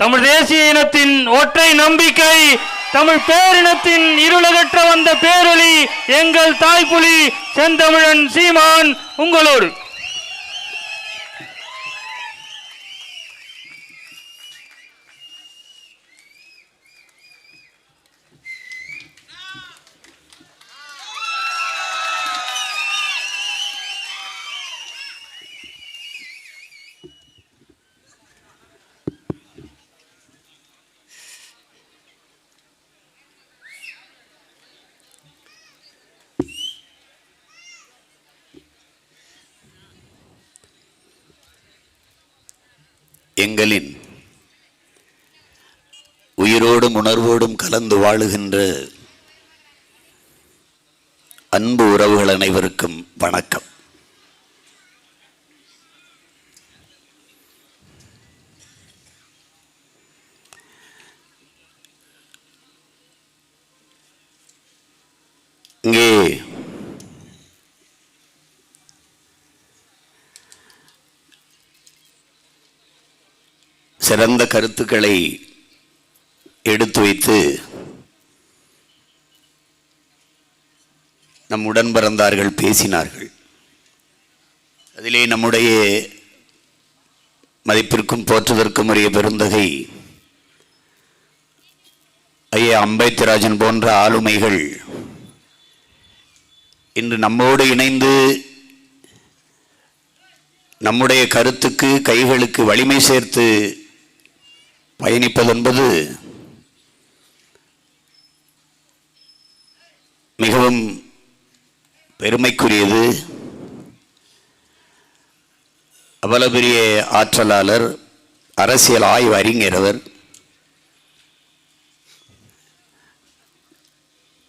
தமிழ் தேசிய இனத்தின் ஒற்றை நம்பிக்கை தமிழ் பேரினத்தின் இருளகற்ற வந்த பேரொலி எங்கள் தாய்ப்புலி செந்தமிழன் சீமான் உங்களோடு. எங்களின் உயிரோடும் உணர்வோடும் கலந்து வாழுகின்ற அன்பு உறவுகள் அனைவருக்கும் வணக்கம் இங்கே சிறந்த கருத்துக்களை எடுத்து வைத்து நம் உடன் பிறந்தார்கள் பேசினார்கள். அதிலே நம்முடைய மதிப்பிற்கும் போற்றுவதற்கும் உரிய பெருந்தகை ஐயா அம்பேத்ராஜன் போன்ற ஆளுமைகள் இன்று நம்மோடு இணைந்து நம்முடைய கருத்துக்கு கைகளுக்கு வலிமை சேர்த்து பயணிப்பது என்பது மிகவும் பெருமைக்குரியது. அவ்வளவு பெரிய ஆற்றலாளர் அரசியல் ஆய்வு அறிஞரவர்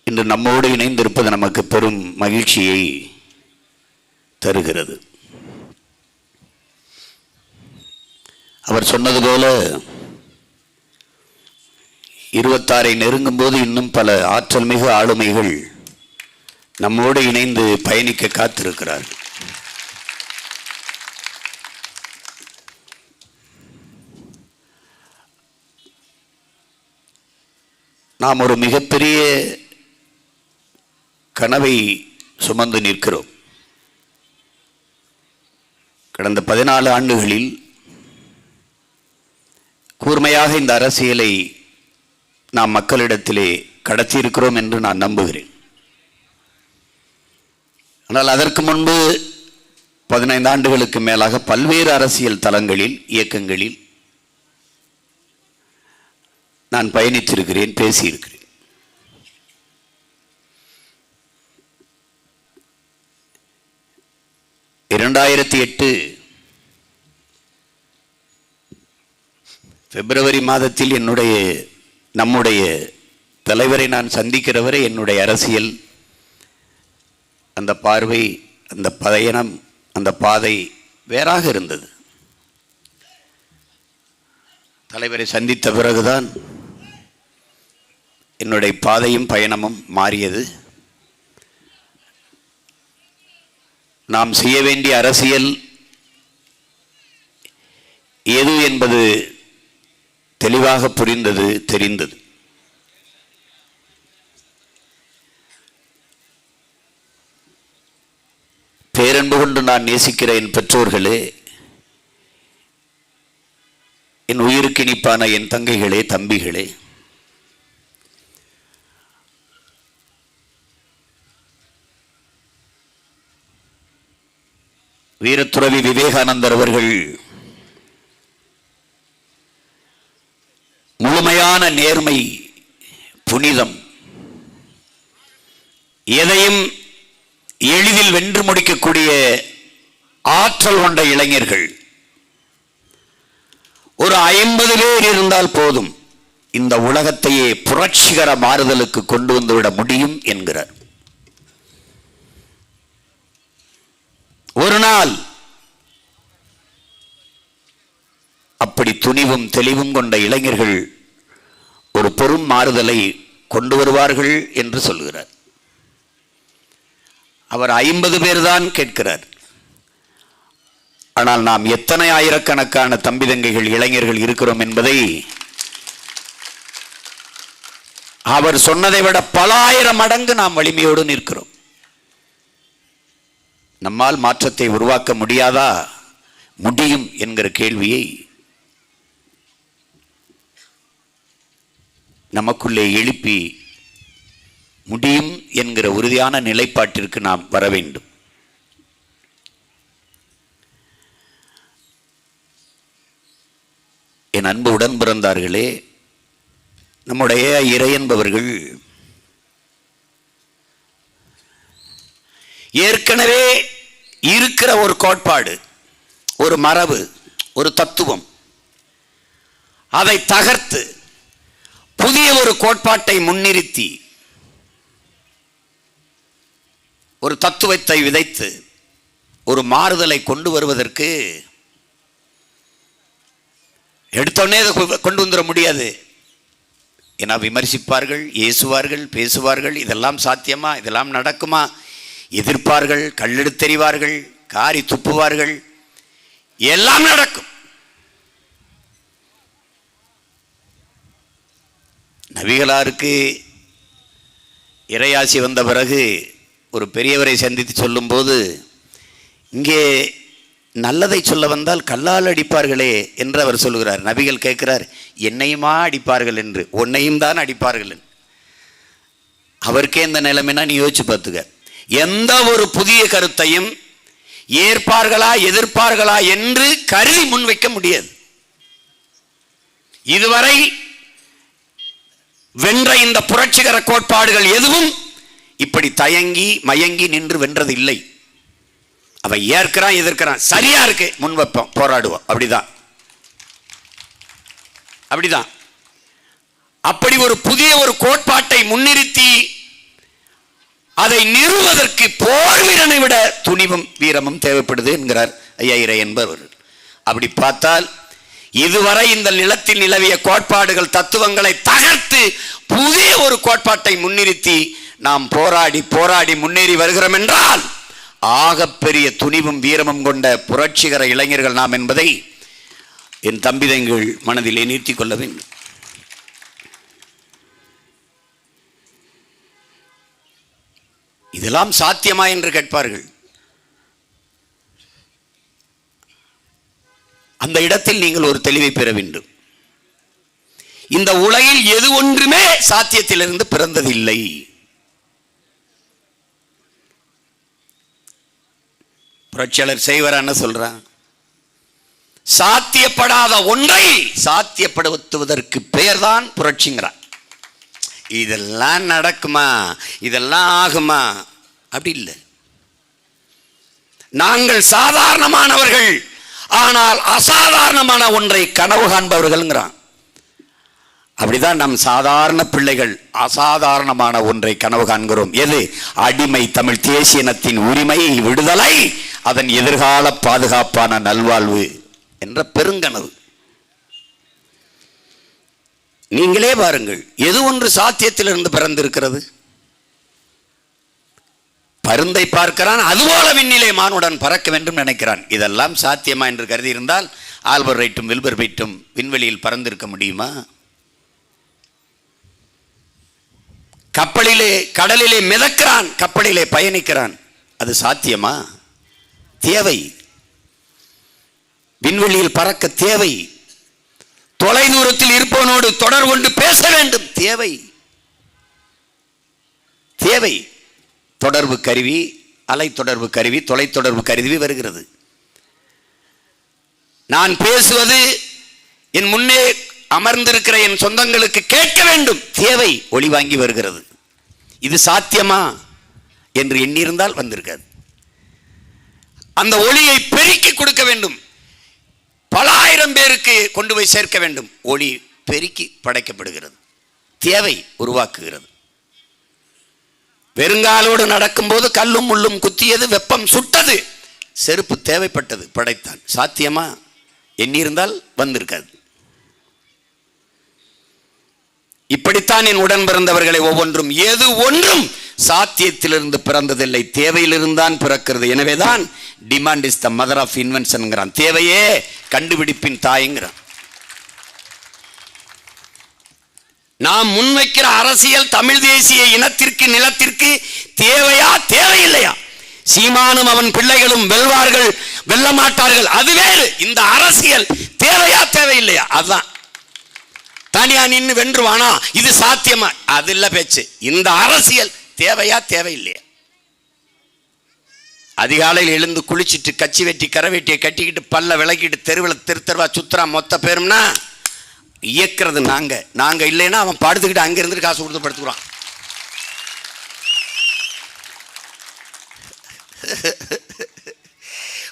இன்று நம்மோடு இணைந்திருப்பது நமக்கு பெரும் மகிழ்ச்சியை தருகிறது. அவர் சொன்னது போல இருபத்தாறை நெருங்கும் போது இன்னும் பல ஆற்றல் மிகு ஆளுமைகள் நம்மோடு இணைந்து பயணிக்க காத்திருக்கிறார்கள். நாம் ஒரு மிகப்பெரிய கனவை சுமந்து நிற்கிறோம். கடந்த பதினாலு ஆண்டுகளில் கூர்மையாக இந்த அரசியலை நாம் மக்களிடத்திலே கடத்தியிருக்கிறோம் என்று நான் நம்புகிறேன். ஆனால் அதற்கு முன்பு பதினைந்து ஆண்டுகளுக்கு மேலாக பல்வேறு அரசியல் தளங்களில் இயக்கங்களில் நான் பயணித்திருக்கிறேன் பேசியிருக்கிறேன். இரண்டாயிரத்தி எட்டு பிப்ரவரி மாதத்தில் என்னுடைய நம்முடைய தலைவரை நான் சந்திக்கிறவரை என்னுடைய அரசியல். அந்த பார்வை அந்த பயணம் அந்த பாதை வேறாக இருந்தது. தலைவரை சந்தித்த பிறகுதான் என்னுடைய பாதையும் பயணமும் மாறியது. நாம் செய்ய வேண்டிய அரசியல் எது என்பது தெளிவாக புரிந்தது தெரிந்தது. பேரன்பு கொண்டு நான் நேசிக்கிற என் பெற்றோர்களே என் உயிருக்கு இனிப்பான என் தங்கைகளே தம்பிகளே வீரத்துறவி விவேகானந்தர் அவர்கள் முழுமையான நேர்மை புனிதம். எதையும் எளிதில் வென்று முடிக்கக்கூடிய ஆற்றல் கொண்ட இளைஞர்கள். ஒரு ஐம்பது பேர் இருந்தால் போதும் இந்த உலகத்தையே புரட்சிகர மாறுதலுக்கு கொண்டு வந்துவிட முடியும் என்கிறார். ஒரு நாள் அப்படி துணிவும் தெளிவும் கொண்ட இளைஞர்கள் எல்லோரும் மாறுதலை கொண்டு வருவார்கள் என்று சொல்கிறார். அவர் ஐம்பது பேர் தான் கேட்கிறார். ஆனால் நாம் எத்தனை ஆயிரக்கணக்கான தம்பிதங்கைகள் இளைஞர்கள் இருக்கிறோம் என்பதை அவர் சொன்னதை விட பல ஆயிரம் மடங்கு நாம் வலிமையோடு நிற்கிறோம். நம்மால் மாற்றத்தை உருவாக்க முடியாதா? முடியும் என்கிற கேள்வியை நமக்குள்ளே எழுப்பி முடியும் என்கிற உறுதியான நிலைப்பாட்டிற்கு நாம் வர வேண்டும். என் அன்பு உடன் பிறந்தார்களே நம்முடைய இறை என்பவர்கள் ஏற்கனவே இருக்கிற ஒரு கோட்பாடு ஒரு மரபு ஒரு தத்துவம் அதை தகர்த்து புதிய ஒரு கோட்பாட்டை முன்னிறுத்தி ஒரு தத்துவத்தை விதைத்து ஒரு மாறுதலை கொண்டு வருவதற்கு எடுத்தோடனே அதை கொண்டு வந்துட முடியாது. ஏன்னா விமர்சிப்பார்கள் ஏசுவார்கள் பேசுவார்கள் இதெல்லாம் சாத்தியமா இதெல்லாம் நடக்குமா? எதிர்ப்பார்கள் கல்லெடுத்தெறிவார்கள் காரி துப்புவார்கள் எல்லாம் நடக்கும். நபிகளாருக்கு இறையாசி வந்த பிறகு ஒரு பெரியவரை சந்தித்து சொல்லும்போது இங்கே நல்லதை சொல்ல வந்தால் கல்லால் அடிப்பார்களே என்று அவர் சொல்லுகிறார். நபிகள் கேட்கிறார் என்னையுமா அடிப்பார்கள் என்று? உன்னையும் தான் அடிப்பார்கள் என்று. அவருக்கே இந்த நிலைமைனா நீ யோசிச்சு பார்த்துக்க. எந்த ஒரு புதிய கருத்தையும் ஏற்பார்களா எதிர்ப்பார்களா என்று கருதி முன்வைக்க முடியாது. இதுவரை வென்ற இந்த புரட்சிகர கோட்பாடுகள் எதுவும் இப்படி தயங்கி மயங்கி நின்று வென்றது இல்லை அவ ஏற்கிறான் எதிர்க்கிறான். சரியா இருக்கு. முன்வைப்போம் போராடுவோம். அப்படிதான். அப்படிதான். அப்படி ஒரு புதிய ஒரு கோட்பாட்டை முன்னிறுத்தி அதை நிறுவதற்கு போர் வீரனை விட துணிவும் வீரமும் தேவைப்படுது என்கிறார் ஐயா இறை என்பவர் அப்படி பார்த்தால் இதுவரை இந்த நிலத்தில் நிலவிய கோட்பாடுகள் தத்துவங்களை தகர்த்து புதிய ஒரு கோட்பாட்டை முன்னிறுத்தி நாம் போராடி போராடி முன்னேறி வருகிறோம் என்றால் ஆகப்பெரிய துணிவும் வீரமும் கொண்ட புரட்சிகர இளைஞர்கள் நாம் என்பதை என் தம்பிதங்கள் மனதிலே நிறுத்தி கொள்ள வேண்டும். இதெல்லாம் சாத்தியமா என்று கேட்பார்கள். அந்த இடத்தில் நீங்கள் ஒரு தெளிவை பெற வேண்டும். இந்த உலகில் எது ஒன்றுமே சாத்தியத்திலிருந்து பிறந்ததில்லை. புரட்சியாளர் செய்வர் என்ன சொல்றான்? சாத்தியப்படாத ஒன்றை சாத்தியப்படுத்துவதற்கு பெயர்தான் புரட்சிங்கிறான். இதெல்லாம் நடக்குமா? இதெல்லாம் ஆகுமா? அப்படி இல்லை. நாங்கள் சாதாரணமானவர்கள் ஆனால் அசாதாரணமான ஒன்றை கனவு காண்பவர்கள்ங்கிறான். அப்படிதான் நம் சாதாரண பிள்ளைகள் அசாதாரணமான ஒன்றை கனவு காண்கிறோம். எது? அடிமை தமிழ் தேசிய இனத்தின் உரிமை விடுதலை அதன் எதிர்கால பாதுகாப்பான நல்வாழ்வு என்ற பெருங்கனவு. நீங்களே பாருங்கள் எது ஒன்று சாத்தியத்திலிருந்து பிறந்திருக்கிறது? பருந்தை பார்க்கிறான் அதுபோல விண்ணிலே மானுடன் பறக்க வேண்டும் நினைக்கிறான். இதெல்லாம் சாத்தியமா என்று கருதி இருந்தால் ஆல்பர் ரைட்டும் வில்பர் ரைட்டும் விண்வெளியில் பறந்திருக்க முடியுமா? கப்பலிலே கடலிலே மிதக்கிறான் கப்பலிலே பயணிக்கிறான். அது சாத்தியமா? தேவை. விண்வெளியில் பறக்க தேவை. தொலைதூரத்தில் இருப்பவனோடு தொடர் கொண்டு பேச வேண்டும். தேவை. தேவை. தொடர்பு கருவி அலை தொடர்பு கருவி தொலைத்தொடர்பு கருவி வருகிறது. நான் பேசுவது என் முன்னே அமர்ந்திருக்கிற என் சொந்தங்களுக்கு கேட்க வேண்டும். தேவை ஒளி வாங்கி வருகிறது. இது சாத்தியமா என்று எண்ணியிருந்தால் வந்திருக்காது. அந்த ஒளியை பெருக்கி கொடுக்க வேண்டும். பல ஆயிரம் பேருக்கு கொண்டு போய் சேர்க்க வேண்டும். ஒளி பெருக்கி படைக்கப்படுகிறது. தேவை உருவாக்குகிறது. பெருங்காலோடு நடக்கும்போது கல்லும் முள்ளும் குத்தியது வெப்பம் சுட்டது. செருப்பு தேவைப்பட்டது படைத்தான். சாத்தியமா? எண்ணியிருந்தால் வந்திருக்காது. இப்படித்தான் என் உடன் பிறந்தவர்களை ஒவ்வொன்றும் எது ஒன்றும் சாத்தியத்திலிருந்து பிறந்ததில்லை. தேவையிலிருந்தான் பிறக்கிறது. எனவேதான் demand is the mother of இன்வென்ஷன்ங்கிறான் தேவையே கண்டுபிடிப்பின் தாய்ங்கிறான். நாம் முன்வைக்கிற அரசியல் தமிழ் தேசிய இனத்திற்கு நிலத்திற்கு தேவையா தேவையில்லையா? சீமானும் அவன் பிள்ளைகளும் வெல்வார்கள் வெல்ல மாட்டார்கள் அது வேறு. இந்த அரசியல் தேவையா தேவையில்லையா? அதுதான். தனியா நின்று வென்றுவானா? இது சாத்தியமா? அது இல்ல பேச்சு. இந்த அரசியல் தேவையா தேவையில்லையா? அதிகாலையில் எழுந்து குளிச்சிட்டு கச்சி வெட்டி கரை வெட்டியை கட்டிக்கிட்டு பல்ல விளக்கிட்டு தெருவில் தெரு தெருவா சுத்துறா மொத்த பேரும்னா இயக்கிறது நாங்க. நாங்க இல்லைன்னா அவன் படுத்துக்கிட்டு அங்க இருந்துட்டு காசு கொடுத்து படுத்துக்கிறான்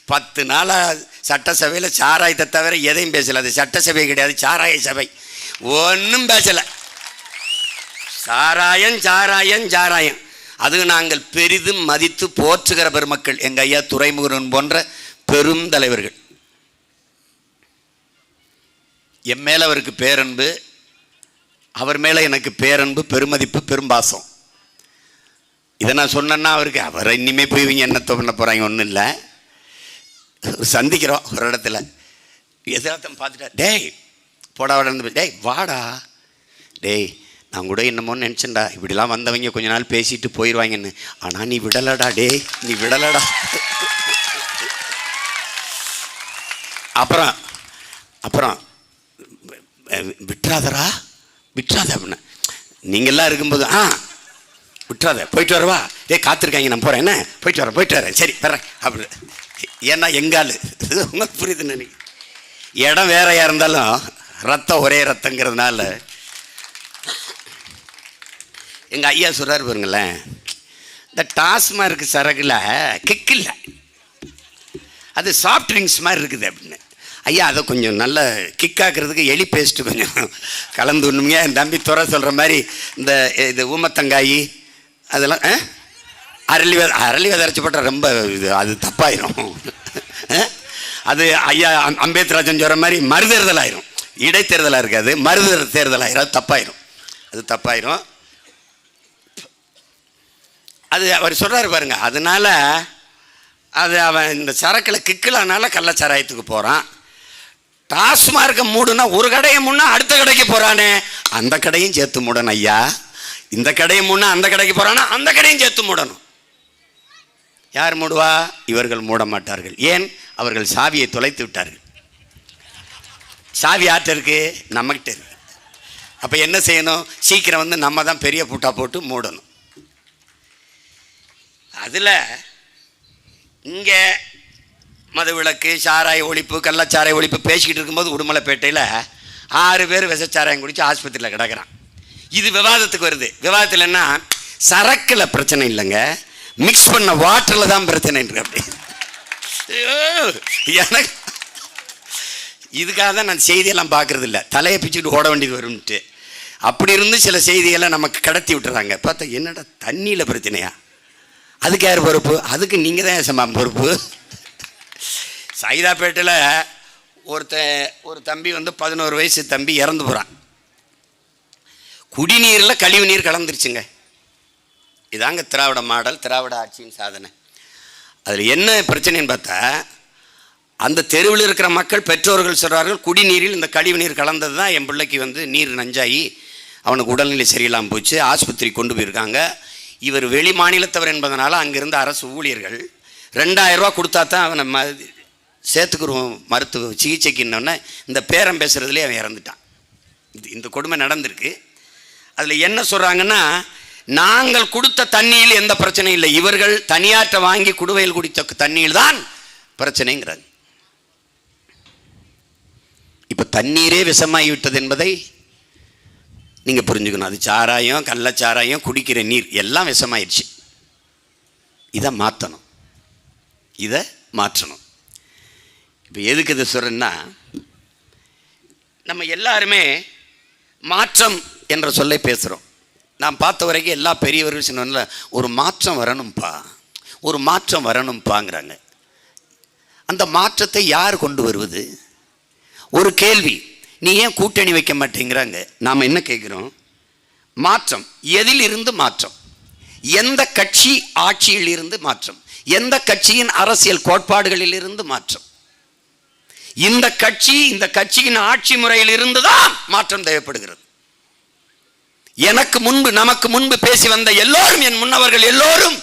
பத்து நாளா சட்டசபையில் சாராயத்தை தவிர எதையும் பேசல. அது சட்டசபை கிடையாது சாராய சபை. ஒன்றும் பேசல. சாராயம் சாராயம் சாராயம். அது நாங்கள் பெரிதும் மதித்து போற்றுகிற பெருமக்கள். எங்கள் ஐயா துறைமுகன் போன்ற பெரும் தலைவர்கள். என் மேலே அவருக்கு பேரன்பு அவர் மேலே எனக்கு பேரன்பு பெருமதிப்பு பெரும்பாசம். இதை நான் சொன்னேன்னா அவருக்கு அவரை இனிமே போய் இவங்க என்ன பண்ண போகிறாங்க ஒன்றும் இல்லை. சந்திக்கிறோம் ஒரு இடத்துல. எதிராத்தம் பார்த்துட்டா டேய் போடா வாடா டேய் வாடா. டேய் நான் கூட என்னமோன்னு நினச்சேன்டா. இப்படிலாம் வந்தவங்க கொஞ்ச நாள் பேசிட்டு போயிடுவாங்கன்னு ஆனால் நீ விடலடா டேய் நீ விடலடா. அப்புறம் அப்புறம் விட்டுறாதரா விட்டுறாத அப்படின்னா நீங்கள்லாம் இருக்கும்போது ஆ விட்டுறாத போயிட்டு வரவா ஏ காத்திருக்காங்க நான் போகிறேன் என்ன? போயிட்டு வரேன் போயிட்டு வரேன் சரி வரேன் அப்படி ஏன்னா எங்கால் உங்களுக்கு புரியுது நினைக்க இடம் வேறையா இருந்தாலும் ரத்தம் ஒரே ரத்தங்கிறதுனால. எங்கள் ஐயா சொல்கிறார் பாருங்களேன் இந்த டாஸ்மார்க் சரகுல கிக் இல்லை. அது சாஃப்ட் ட்ரிங்க்ஸ் மாதிரி இருக்குது அப்படின்னு. ஐயா அதை கொஞ்சம் நல்ல கிக் ஆக்குறதுக்கு எலி பேஸ்ட்டு கொஞ்சம் கலந்து விடணுங்க என் தம்பி துறை சொல்கிற மாதிரி இந்த இது ஊமத்தங்காய் அதெல்லாம் ஆ? அரளி வித அரளி விதை அரைச்சி போட்டால் ரொம்ப இது அது தப்பாயிரும். அது ஐயா அம்- அம்பேத்ராஜன் சொல்கிற மாதிரி மறுதேர்தல் ஆயிரும். இடைத்தேர்தலாக இருக்காது மறுதேர் தேர்தல் ஆயிரும். அது தப்பாயிரும். அது தப்பாயிரும். அது அவர் சொல்கிறாரு பாருங்க அதனால் அது அவன் இந்த சரக்கில் கிக்கலானால கள்ளச்சாராயத்துக்கு போகிறான் டாஸ்மார்க்கை மூடுனா ஒரு கடையை முன்னா அடுத்த கடைக்கு போகிறானே அந்த கடையும் சேர்த்து மூடணும் ஐயா. இந்த கடையை முன்னா அந்த கடைக்கு போகிறானா அந்த கடையும் சேர்த்து மூடணும். யார் மூடுவா? இவர்கள் மூட மாட்டார்கள். ஏன்? அவர்கள் சாவியை தொலைத்து விட்டார்கள். சாவி ஆற்ற இருக்கு? நம்மகிட்ட இருக்கு. அப்போ என்ன செய்யணும்? சீக்கிரம் வந்து நம்ம தான் பெரிய பூட்டா போட்டு மூடணும். அதில் இங்கே மதுவிலக்கு சாராய ஒழிப்பு கள்ளச்சாராய ஒழிப்பு பேசிக்கிட்டு இருக்கும்போது உடுமலைப்பேட்டையில் ஆறு பேர் விசச்சாராயம் குடித்து ஆஸ்பத்திரியில் கிடக்குறான். இது விவாதத்துக்கு வருது. விவாதத்தில் என்ன? சரக்கில் பிரச்சனை இல்லைங்க. மிக்ஸ் பண்ண வாட்டரில் தான் பிரச்சனை இருக்கு அப்படி. எனக்கு இதுக்காக தான் நான் செய்தியெல்லாம் பார்க்கறது இல்ல தலையை பிச்சுட்டு ஓட வேண்டியது வரும்ட்டு அப்படி இருந்து சில செய்திகளை நமக்கு கடத்தி விட்டுறாங்க. பார்த்தா என்னடா தண்ணியில் பிரச்சனையா? அதுக்கு யார் பொறுப்பு? அதுக்கு நீங்கள் தான் சம்பா பொறுப்பு? சைதாப்பேட்டையில் ஒருத்த ஒரு தம்பி வந்து பதினோரு வயசு தம்பி இறந்து போகிறான் குடிநீரில் கழிவு நீர் கலந்துருச்சுங்க. இதாங்க திராவிட மாடல் திராவிட ஆட்சியின் சாதனை. அதில் என்ன பிரச்சனைன்னு பார்த்தா அந்த தெருவில் இருக்கிற மக்கள் பெற்றோர்கள் சொல்கிறார்கள் குடிநீரில் இந்த கழிவு நீர் கலந்தது தான் என் பிள்ளைக்கு வந்து நீர் நஞ்சாகி அவனுக்கு உடல்நிலை சரியில்லாமல் போச்சு ஆஸ்பத்திரி கொண்டு போயிருக்காங்க. இவர் வெளி மாநிலத்தவர் என்பதனால் அங்கிருந்த அரசு ஊழியர்கள் ரெண்டாயிரம் ரூபா கொடுத்தா தான் அவனை ம சேர்த்துக்குருவோம் மருத்துவ சிகிச்சைக்குன்னொன்னே இந்த பேரம் பேசுகிறதுலே அவன் இறந்துட்டான். இது இந்த கொடுமை நடந்திருக்கு. அதில் என்ன சொல்கிறாங்கன்னா நாங்கள் கொடுத்த தண்ணியில் எந்த பிரச்சனையும் இல்லை. இவர்கள் தனியாற்ற வாங்கி குடுவையில் குடித்த தண்ணியில் தான் பிரச்சனைங்கிறாங்க. இப்போ தண்ணீரே விஷமாகிவிட்டது என்பதை நீங்கள் புரிஞ்சுக்கணும். அது சாராயம் கள்ளச்சாராயம் குடிக்கிற நீர் எல்லாம் விஷமாயிடுச்சு. இதை மாற்றணும் இதை மாற்றணும். இப்போ எதுக்கு இது சொல்கிறேன்னா நம்ம எல்லாருமே மாற்றம் என்ற சொல்லை பேசுகிறோம் நான் பார்த்த வரைக்கும் எல்லா பெரியவர்கள் சொன்னால ஒரு மாற்றம் வரணும்ப்பா ஒரு மாற்றம் வரணும்ப்பாங்கிறாங்க அந்த மாற்றத்தை யார் கொண்டு வருவது? ஒரு கேள்வி நீ ஏன் கூட்டணி வைக்க மாட்டேங்கிறாங்க? நாம் என்ன கேட்குறோம்? மாற்றம் எதில் இருந்து மாற்றம்? எந்த கட்சி ஆட்சியில் இருந்து மாற்றம்? எந்த கட்சியின் அரசியல் கோட்பாடுகளில் இருந்து மாற்றம்? இந்த கட்சி இந்த கட்சியின் ஆட்சி முறையில் இருந்துதான் மாற்றம் தேவைப்படுகிறது. எனக்கு முன்பு நமக்கு முன்பு பேசி வந்த எல்லோரும் என் முன்னவர்கள் எல்லோரும்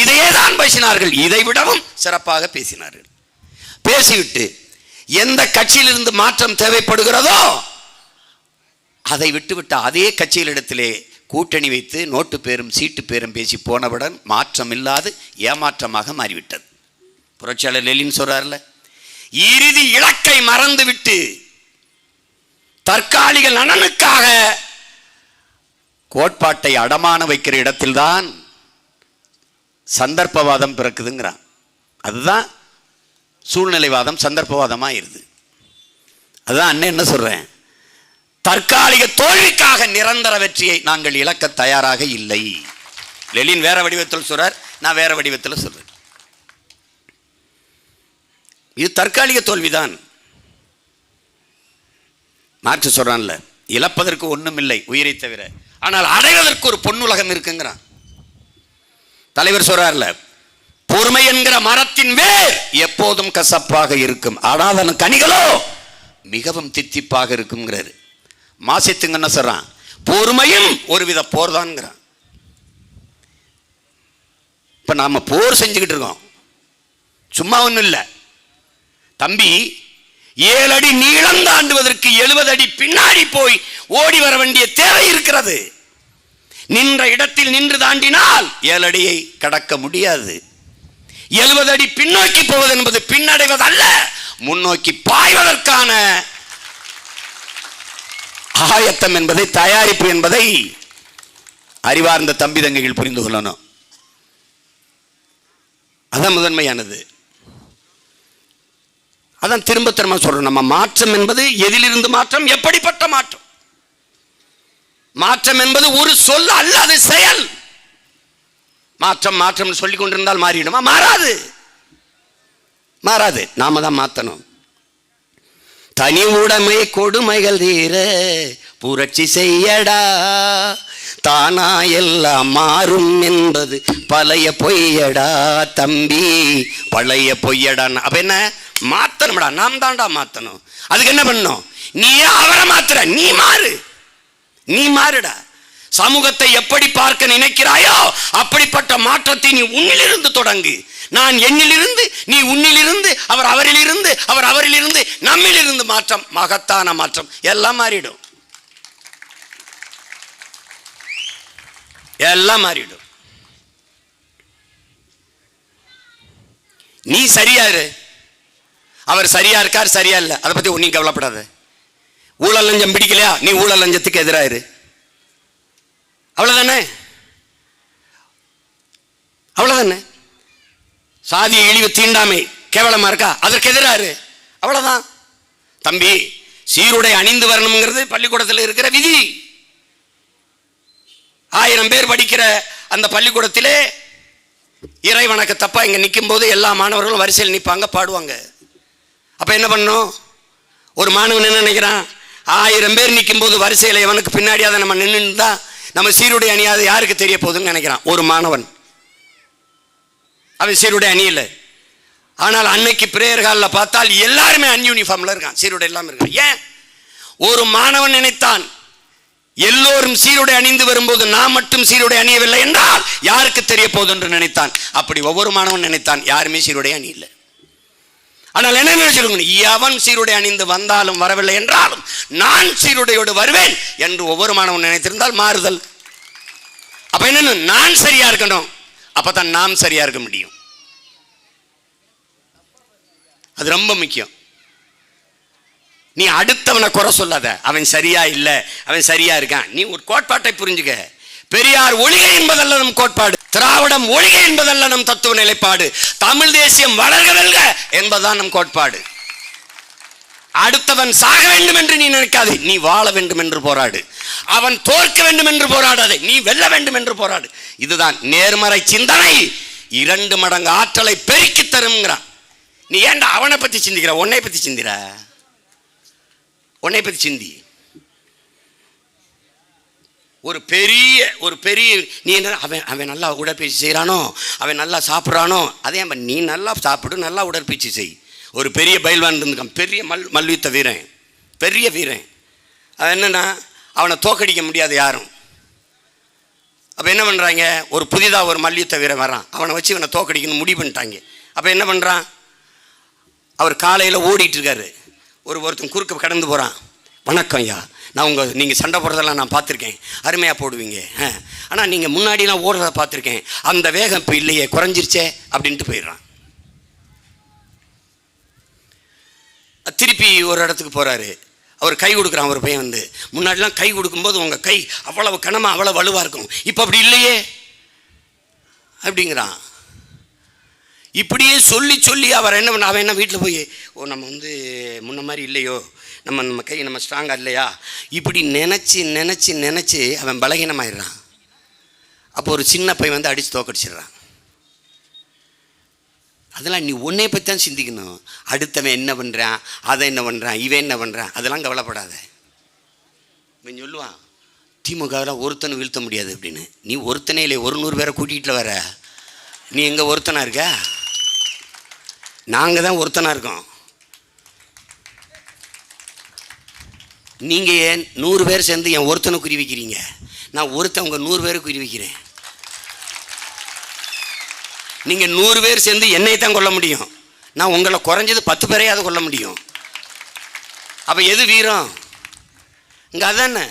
இதையே தான் பேசினார்கள். இதை விடவும் சிறப்பாக பேசினார்கள். பேசிவிட்டு எந்த கட்சியிலிருந்து மாற்றம் தேவைப்படுகிறதோ அதை விட்டுவிட்டு அதே கட்சியிலிடத்திலே கூட்டணி வைத்து நோட்டு பேரும் சீட்டு பேரும் பேசி போனவுடன் மாற்றம் இல்லாது ஏமாற்றமாக மாறிவிட்டது. புரட்சியாளர் லெலின் சொல்கிறார்ல இறுதி இலக்கை மறந்துவிட்டு தற்காலிக நலனுக்காக கோட்பாட்டை அடமான வைக்கிற இடத்தில்தான் சந்தர்ப்பவாதம் பிறக்குதுங்கிறான். அதுதான் சூழ்நிலைவாதம் சந்தர்ப்பவாதமாயிருது. அதுதான் அண்ணன் என்ன சொல்றேன்? தற்காலிக தோல்விக்காக நிரந்தர வெற்றியை நாங்கள் இழக்க தயாராக இல்லை. லெலின் வேற வடிவத்தில் சொல்றார் நான் வேற வடிவத்தில் சொல்றேன். இது தற்காலிக தோல்விதான். மாற்று சொல்றான்ல இழப்பதற்கு ஒன்றும் இல்லை உயிரை தவிர. ஆனால் அடைவதற்கு ஒரு பொன்னுலகம் இருக்குங்கிறான். தலைவர் சொல்றார்ல பொறுமை என்கிற மரத்தின் வேர் எப்போதும் கசப்பாக இருக்கும். ஆனால் அதன் கனிகளோ மிகவும் தித்திப்பாக இருக்குங்கிறாரு மாசித்துங்க என்ன சொல்றான் பொறுமையும் ஒருவித போர் தான்ங்கிறான் இப்போ நாம போர் செஞ்சுக்கிட்டு இருக்கோம். சும்மா ஒன்றும் இல்லை. தம்பி ஏழு அடி நீளம் தாண்டுவதற்கு எழுபது அடி பின்னாடி போய் ஓடி வர வேண்டிய தேவை இருக்கிறது. நின்ற இடத்தில் நின்று தாண்டினால் ஏழு அடியை கடக்க முடியாது. எழுபது அடி பின்னோக்கி போவது என்பது பின்னடைவது அல்ல முன்னோக்கி பாய்வதற்கான ஆயத்தம் என்பதை தயாரிப்பு என்பதை அறிவார்ந்த தம்பி தங்கைகள் புரிந்து கொள்ளணும். அதான் முதன்மையானது. அதான் திரும்ப திரும்ப சொல்றோம் நம்ம மாற்றம் என்பது எதிலிருந்து மாற்றம்? எப்படிப்பட்ட மாற்றம்? மாற்றம் என்பது ஒரு சொல் அல்ல அது செயல். மாற்றம் மாற்றம் சொல்லிக் கொண்டிருந்தால் மாறிடுமா மாறாது. மாறாது. நாம தான் மாற்றணும் தனி உடைமை கொடுமைகள் தீர புரட்சி செய்யடா. தானா எல்லாம் மாறும் என்பது பழைய பொய்யடா தம்பி. பழைய பொய்யடா அப்ப என்ன? மாத்தணும்டா. நாம் தான்டா மாத்தணும். அதுக்கு என்ன பண்ணும்? நீ அவரை மாத்துற. நீ மாறு. நீ மாறுடா. சமூகத்தை எப்படி பார்க்க நினைக்கிறாயோ அப்படிப்பட்ட மாற்றத்தை நீ உன்னிலிருந்து தொடங்கு. நான் என்னிலிருந்து நீ உன்னிலிருந்து அவர் அவரிலிருந்து அவர் அவரிலிருந்து நம்மிலிருந்து மாற்றம் மகத்தான மாற்றம் எல்லாம் மாறிடும். எல்லாம் மாறிடும் நீ சரியாரு அவர் சரியா இருக்கார் சரியா இல்லை. அதை பத்தி ஒன்னும் கவலைப்படாத. ஊழல் லஞ்சம் பிடிக்கலையா? நீ ஊழல் லஞ்சத்துக்கு எதிராயிரு இரு. அவ்வளவுதானே? அவ்வளவுதானே? இழிவு தீண்டாமை கேவலமா இருக்கா? அதற்கு எதிராரு அவ்வளவுதான். தம்பி சீருடை அணிந்து வரணுங்கிறது பள்ளிக்கூடத்தில் இருக்கிற விதி. ஆயிரம் பேர் படிக்கிற அந்த பள்ளிக்கூடத்திலே இறை வணக்க தப்பா இங்க நிற்கும் போது எல்லா மாணவர்களும் வரிசையில் நிற்பாங்க பாடுவாங்க. அப்ப என்ன பண்ணும் ஒரு மாணவன் என்ன நினைக்கிறான்? ஆயிரம் பேர் நிற்கும் போது வரிசையில் இவனுக்கு பின்னாடியாவது நம்ம நின்று தான் நம்ம சீருடை அணியாது யாருக்கு தெரிய போகுதுன்னு நினைக்கிறான். ஒரு மாணவன். அவன் சீருடை அணியில் ஆனால் அன்னைக்கு பிரேயர்காலில் பார்த்தால் எல்லாருமே அன்யூனிஃபார்மில் இருக்கான். சீருடை இல்லாமல் இருக்கான். ஏன்? ஒரு மாணவன் நினைத்தான் எல்லோரும் சீருடை அணிந்து வரும்போது நான் மட்டும் சீருடை அணியவில்லை என்றால் யாருக்கு தெரிய போகுது என்று நினைத்தான்? அப்படி ஒவ்வொரு மாணவன் நினைத்தான் யாருமே சீருடை அணியில்லை ஆனால் என்ன நினைச்சிருக்கணும் எவன் சீருடை அணிந்து வந்தாலும் வரவில்லை என்றாலும் நான் சீருடையோடு வருவேன் என்று ஒவ்வொரு மாணவன் நினைத்திருந்தால் மாறுதல். அப்ப என்ன நான் சரியா இருக்கணும். அப்பதான் நாம் சரியா இருக்க முடியும். அது ரொம்ப முக்கியம். நீ அடுத்தவனை குறை சொல்லாத. அவன் சரியா இல்ல அவன் சரியா இருக்கான். நீ ஒரு கோட்பாட்டை புரிஞ்சுக்க. பெரியார் ஒளிகை என்பதல்ல நம் கோட்பாடு. திராவிடம் ஒழிகை என்பதல்ல நம் தத்துவ நிலைப்பாடு. தமிழ் தேசியம் வளர்க வெல்க என்பதுதான் நம் கோட்பாடு. அடுத்தவன் சாக வேண்டும் என்று நீ நினைக்காது. நீ வாழ வேண்டும் என்று போராடு. அவன் தோற்க வேண்டும் என்று போராடாதே. நீ வெல்ல வேண்டும் என்று போராடு. இதுதான் நேர்மறை சிந்தனை. இரண்டு மடங்கு ஆற்றலை பெருக்கி தருங்கிறான் நீ ஏன்டா அவனை பத்தி சிந்திக்கிற? உன்னை பத்தி சிந்திக்கிற? உன்னை பற்றி சிந்தி. ஒரு பெரிய ஒரு பெரிய நீ என்ன அவன் அவன் நல்லா உடற்பயிற்சி செய்கிறானோ அவன் நல்லா சாப்பிட்றானோ அதே மாதிரி நீ நல்லா சாப்பிடு நல்லா உடற்பயிற்சி செய். ஒரு பெரிய பயில்வான் இருந்துக்கான் பெரிய மல் மல்யுத்த வீரன் பெரிய வீரன். அவன் என்னென்னா அவனை தோக்கடிக்க முடியாது யாரும். அப்போ என்ன பண்ணுறாங்க ஒரு புதிதாக ஒரு மல்யுத்த வீரன் வரான் அவனை வச்சு இவனை தோக்கடிக்கணும் முடிவு பண்ணிட்டாங்க. அப்போ என்ன பண்ணுறான் அவர் காலையில் ஓடிட்டுருக்காரு ஒரு ஒருத்தன் குறுக்க கடந்து போகிறான் வணக்கம் ஐயா. நான் உங்கள் நீங்கள் சண்டை போடுறதெல்லாம் நான் பார்த்துருக்கேன். அருமையாக போடுவீங்க. ஆனால் நீங்கள் முன்னாடிலாம் ஓடுறத பார்த்துருக்கேன். அந்த வேகம் இப்போ இல்லையே. குறைஞ்சிருச்சே. அப்படின்ட்டு போயிடுறான். திருப்பி ஒரு இடத்துக்கு போகிறாரு அவர் கை கொடுக்குறான். ஒரு பையன் வந்து முன்னாடிலாம் கை கொடுக்கும்போது உங்கள் கை அவ்வளவு கனமாக அவ்வளோ வலுவாக இருக்கும். இப்போ அப்படி இல்லையே. அப்படிங்கிறான். இப்படியே சொல்லி சொல்லி அவர் என்ன பண்ண அவன் என்ன வீட்டில் போய் ஓ நம்ம வந்து முன்ன மாதிரி இல்லையோ? நம்ம நம்ம கை நம்ம ஸ்ட்ராங்காக இல்லையா? இப்படி நினச்சி நினச்சி நினச்சி அவன் பலகீனமாயிடுறான். அப்போ ஒரு சின்ன பையன் வந்து அடித்து தோக்கடிச்சிடுறான். அதெல்லாம் நீ ஒன்றே பற்றி தான் சிந்திக்கணும். அடுத்தவன் என்ன பண்ணுறான் அதை என்ன பண்ணுறான் இவன் என்ன பண்ணுறான் அதெல்லாம் கவலைப்படாத. இவன் சொல்லுவான் திமுகவில் ஒருத்தனை வீழ்த்த முடியாது அப்படின்னு. நீ ஒருத்தனே இல்லை ஒரு நூறு பேரை கூட்டிகிட்டு வர. நீ எங்கே ஒருத்தனாக இருக்க? நாங்கள் தான் ஒருத்தனாக இருக்கோம். நீங்கள் ஏன் நூறு பேர் சேர்ந்து என் ஒருத்தனை குறி வைக்கிறீங்க? நான் ஒருத்தன் உங்கள் நூறு பேரை குறி வைக்கிறேன். நீங்கள் நூறு பேர் சேர்ந்து என்னை தான் கொல்ல முடியும். நான் உங்களை குறைஞ்சது பத்து பேரையாவது கொல்ல முடியும். அப்போ எது வீரம்? இங்கே அதானே?